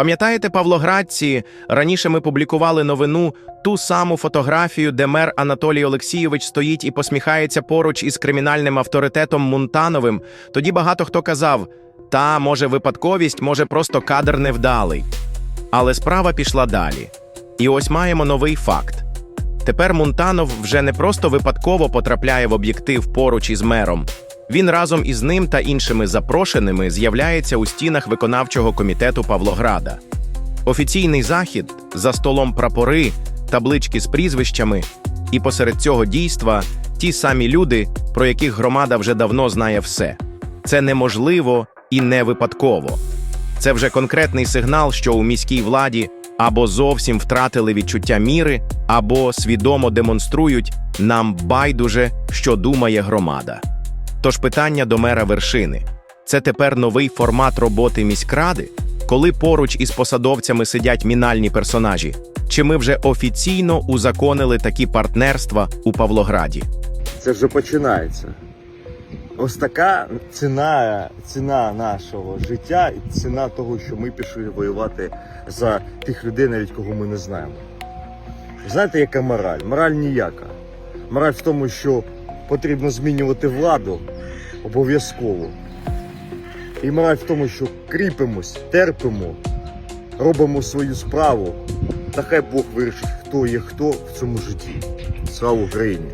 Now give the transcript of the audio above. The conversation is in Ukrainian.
Пам'ятаєте, Павлоградці, раніше ми публікували новину ту саму фотографію, де мер Анатолій Олексійович стоїть і посміхається поруч із кримінальним авторитетом Мунтановим. Тоді багато хто казав: та, може, випадковість, може, просто кадр невдалий. Але справа пішла далі. І ось маємо новий факт. Тепер Мунтанов вже не просто випадково потрапляє в об'єктив поруч із мером. Він разом із ним та іншими запрошеними з'являється у стінах виконавчого комітету Павлограда. Офіційний захід за столом прапори, таблички з прізвищами, і посеред цього дійства ті самі люди, про яких громада вже давно знає все. Це неможливо і не випадково. Це вже конкретний сигнал, що у міській владі або зовсім втратили відчуття міри, або свідомо демонструють нам байдуже, що думає громада. Тож питання до мера вершини: це тепер новий формат роботи міськради, коли поруч із посадовцями сидять мінальні персонажі. Чи ми вже офіційно узаконили такі партнерства у Павлограді? Це вже починається. Ось така ціна, ціна нашого життя і ціна того, що ми пішли воювати за тих людей, навіть кого ми не знаємо. Знаєте, яка мораль? Мораль ніяка. Мораль в тому, що потрібно змінювати владу обов'язково. І мораль в тому, що кріпимось, терпимо, робимо свою справу. Та хай Бог вирішить, хто є хто в цьому житті. Слава Україні!